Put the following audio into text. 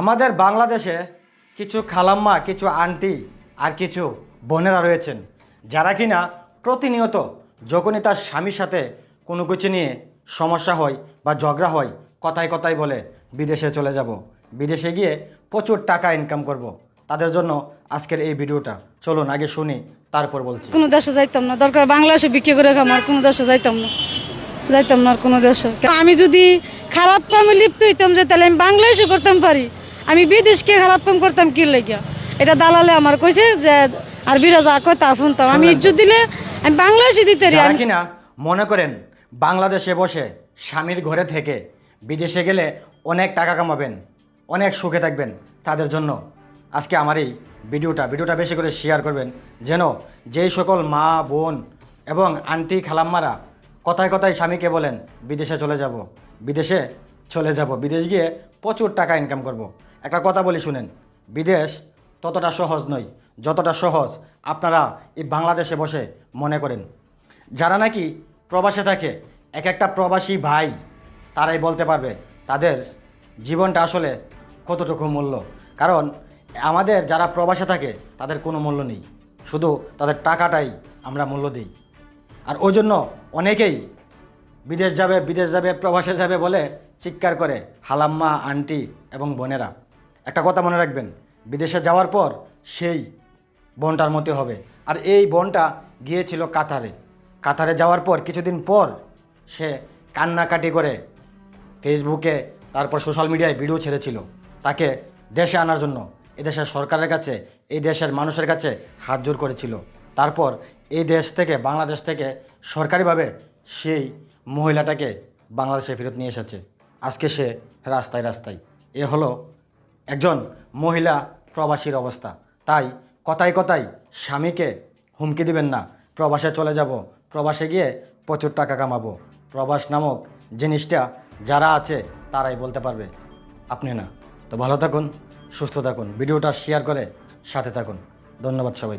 আমাদের বাংলাদেশে কিছু খালাম্মা, কিছু আন্টি আর কিছু বোনেরা রয়েছেন, যারা কিনা প্রতিনিয়ত যখনই তার স্বামীর সাথে কোনো কিছু নিয়ে সমস্যা হয় বা ঝগড়া হয়, কথায় কথায় বলে বিদেশে চলে যাব। বিদেশে গিয়ে প্রচুর টাকা ইনকাম করব। তাদের জন্য আজকের এই ভিডিওটা। চলুন, আগে শুনি, তারপর বলছি। কোনো দেশে যাইতাম না। দরকার বাংলাদেশে বিক্রি করে খামার কোনো দেশে যাইতাম না। যাইতাম না আর কোনো দেশে। আমি যদি খারাপ কামে লিপ্ত হইতাম যে, তাহলে আমি বাংলাদেশে করতাম পারি। আমি বিদেশকে খারাপ কাম করতাম কি লেগিয়া? এটা দালালে আমার কইছে যে আর বিরা যা কয় তা শুনতাম। আমি ইজ্জত দিলে আমি বাংলাদেশে দিতে যারা কিনা মনে করেন বাংলাদেশে বসে স্বামীর ঘরে থেকে বিদেশে গেলে অনেক টাকা কামাবেন অনেক সুখে থাকবেন তাদের জন্য। আজকে আমার এই ভিডিওটা ভিডিওটা বেশি করে শেয়ার করবেন। যেন যেই সকল মা বোন এবং আন্টি খালাম্মারা কথায় কথায় স্বামীকে বলেন বিদেশে চলে যাব বিদেশে চলে যাব বিদেশ গিয়ে প্রচুর টাকা ইনকাম করব। একটা কথা বলি শুনেন, বিদেশ ততটা সহজ নয়, যতটা সহজ আপনারা এই বাংলাদেশে বসে মনে করেন। যারা নাকি প্রবাসে থাকে, এক একটা প্রবাসী ভাই তারাই বলতে পারবে তাদের জীবনটা আসলে কতটুকু মূল্য। কারণ আমাদের যারা প্রবাসে থাকে, তাদের কোনো মূল্য নেই, শুধু তাদের টাকাটাই আমরা মূল্য দিই। আর ওই জন্য অনেকেই বিদেশ যাবে বিদেশ যাবে, প্রবাসে যাবে বলে চিৎকার করে, হালাম্মা, আন্টি এবং বোনেরা। একটা কথা মনে রাখবেন, বিদেশে যাওয়ার পর সেই বনটার মতো হবে। আর এই বনটা গিয়েছিল কাতারে। কাতারে যাওয়ার পর কিছুদিন পর সে কান্নাকাটি করে ফেসবুকে, তারপর সোশ্যাল মিডিয়ায় ভিডিও ছেড়েছিল তাকে দেশে আনার জন্য। এদেশের সরকারের কাছে, এই দেশের মানুষের কাছে হাত জোর করেছিল। তারপর এই দেশ থেকে, বাংলাদেশ থেকে সরকারিভাবে সেই মহিলাটাকে বাংলাদেশে ফেরত নিয়ে এসেছে। আজকে সে রাস্তায় রাস্তায়। এ হলো একজন মহিলা প্রবাসীর অবস্থা। তাই কথায় কথায় স্বামীকে হুমকি দিবেন না। প্রবাসে চলে যাব। প্রবাসে গিয়ে প্রচুর টাকা কামাবো। প্রবাস নামক জিনিসটা যারা আছে, তারাই বলতে পারবে। আপনি না। তো ভালো থাকুন, সুস্থ থাকুন। ভিডিওটা শেয়ার করে সাথে থাকুন। ধন্যবাদ সবাই